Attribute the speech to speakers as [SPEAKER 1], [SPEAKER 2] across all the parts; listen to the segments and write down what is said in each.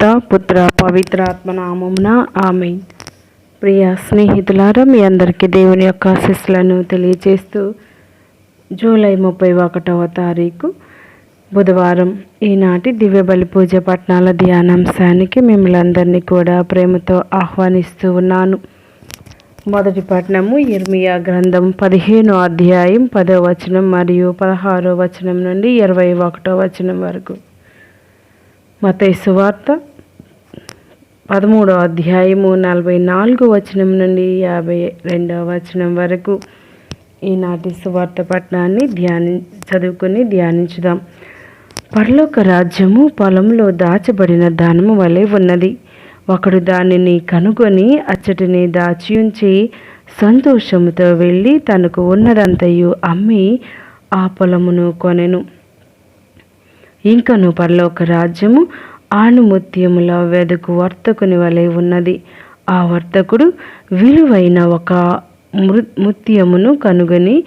[SPEAKER 1] పిత పుత్ర పవిత్రాత్మ నామమున ఆమె ప్రియ స్నేహితులారా మీ అందరికీ దేవుని యొక్క ఆశీస్సులను తెలియజేస్తూ జూలై ముప్పై ఒకటవ తారీఖు బుధవారం ఈనాటి దివ్య బలి పూజ పట్నాల ధ్యానాంశానికి మిమ్మల్ని అందరినీ కూడా ప్రేమతో ఆహ్వానిస్తూ ఉన్నాను. మొదటి పట్నము ఇర్మియా గ్రంథం పదిహేను అధ్యాయం పదో వచనం మరియు పదహారో వచనం నుండి ఇరవై ఒకటో వచనం వరకు. మతై సువార్త పదమూడో అధ్యాయము నలభై నాలుగు వచనం నుండి యాభై రెండవ వచనం వరకు ఈనాటి సువార్త పట్టణాన్ని ధ్యాని చదువుకొని ధ్యానించుదాం. పరలోక రాజ్యము పొలంలో దాచబడిన ధనము వలె ఉన్నది. ఒకడు దానిని కనుగొని అచ్చటిని దాచి ఉంచి సంతోషముతో వెళ్ళి తనకు ఉన్నదంతయు అమ్మి ఆ పొలమును కొనెను. ఇంకను పరలోక రాజ్యము ఆణుముత్యముల వెదుకు వర్తకుని వలె ఉన్నది. ఆ వర్తకుడు విలువైన ఒక మృ ముత్యమును కనుగొని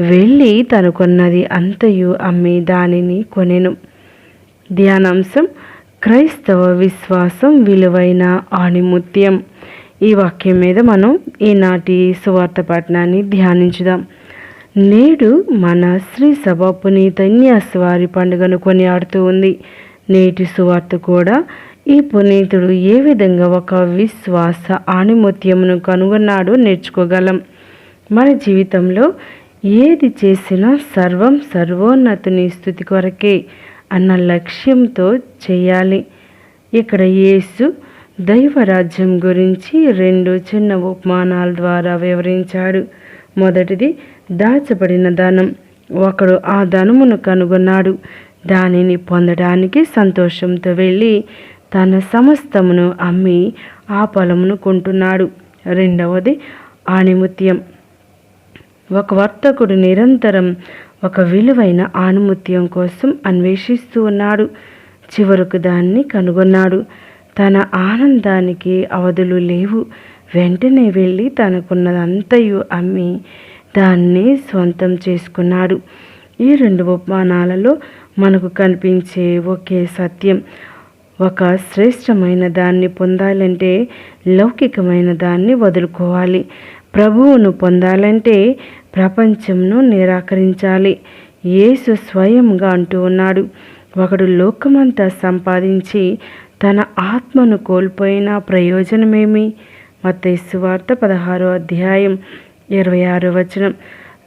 [SPEAKER 1] వెళ్ళి తనుకున్నది అంతయు అమ్మి దానిని కొనెను. ధ్యానాంశం క్రైస్తవ విశ్వాసం విలువైన ఆణిముత్యం. ఈ వాక్యం మీద మనం ఈనాటి సువార్త పట్టణాన్ని ధ్యానించుదాం. నేడు మన శ్రీ సభ పునీతన్యాస్ వారి పండుగను కొనియాడుతూ ఉంది. నేటి సువార్త కూడా. ఈ పునీతుడు ఏ విధంగా ఒక విశ్వాస ఆణిముత్యమును కనుగొన్నాడో నేర్చుకోగలం. మన జీవితంలో ఏది చేసినా సర్వం సర్వోన్నతుని స్థుతి కొరకే అన్న లక్ష్యంతో చేయాలి. ఇక్కడ యేసు దైవరాజ్యం గురించి రెండు చిన్న ఉపమానాల ద్వారా వివరించాడు. మొదటిది దాచబడిన ధనం. ఒకడు ఆ ధనమును కనుగొన్నాడు. దానిని పొందడానికి సంతోషంతో వెళ్ళి తన సమస్తమును అమ్మి ఆ పొలమును కొంటున్నాడు. రెండవది ఆణిముత్యం. ఒక వర్తకుడు నిరంతరం ఒక విలువైన ఆణిముత్యం కోసం అన్వేషిస్తూ ఉన్నాడు. చివరకు దాన్ని కనుగొన్నాడు. తన ఆనందానికి అవధులు లేవు. వెంటనే వెళ్ళి తనకున్నదంతయు అమ్మి దాన్ని స్వంతం చేసుకున్నాడు. ఈ రెండు ఉపమానాలలో మనకు కనిపించే ఒకే సత్యం. ఒక శ్రేష్టమైన దాన్ని పొందాలంటే లౌకికమైన దాన్ని వదులుకోవాలి. ప్రభువును పొందాలంటే ప్రపంచంను నిరాకరించాలి. యేసు స్వయంగా అంటూ ఉన్నాడు. ఒకడు లోకమంతా సంపాదించి తన ఆత్మను కోల్పోయిన ప్రయోజనమేమి? మతేసు వార్త పదహారో అధ్యాయం ఇరవై ఆరో వచనం.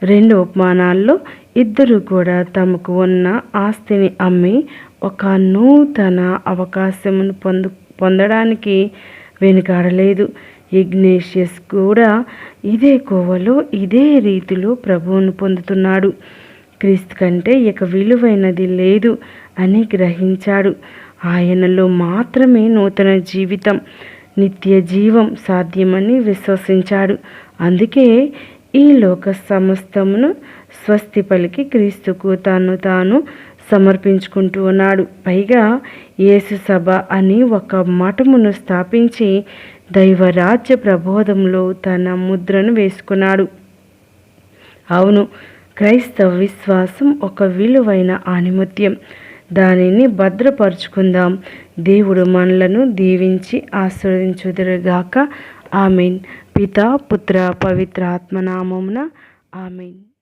[SPEAKER 1] రెండు ఉపమానాల్లో ఇద్దరు కూడా తమకు ఉన్న ఆస్తిని అమ్మి ఒక నూతన అవకాశమును పొందు పొందడానికి వెనుకాడలేదు. ఇగ్నేషియస్ కూడా ఇదే కోవలో ఇదే రీతిలో ప్రభువును పొందుతున్నాడు. క్రీస్తు కంటే ఇక విలువైనది లేదు అని గ్రహించాడు. ఆయనలో మాత్రమే నూతన జీవితం నిత్య జీవం సాధ్యమని విశ్వసించాడు. అందుకే ఈ లోక సమస్తమును స్వస్తి పలికి క్రీస్తుకు తాను తాను సమర్పించుకుంటూ ఉన్నాడు. పైగా యేసు సభ అని ఒక మఠమును స్థాపించి దైవరాజ్య ప్రబోధంలో తన ముద్రను వేసుకున్నాడు. అవును క్రైస్తవ విశ్వాసం ఒక విలువైన ఆణిముత్యం దానిని భద్రపరుచుకుందాం. దేవుడు మనలను దీవించి ఆశీర్వదించుదురుగాక. ఆమెన్. పిత పుత్ర పవిత్ర ఆత్మనామమున ఆమెన్.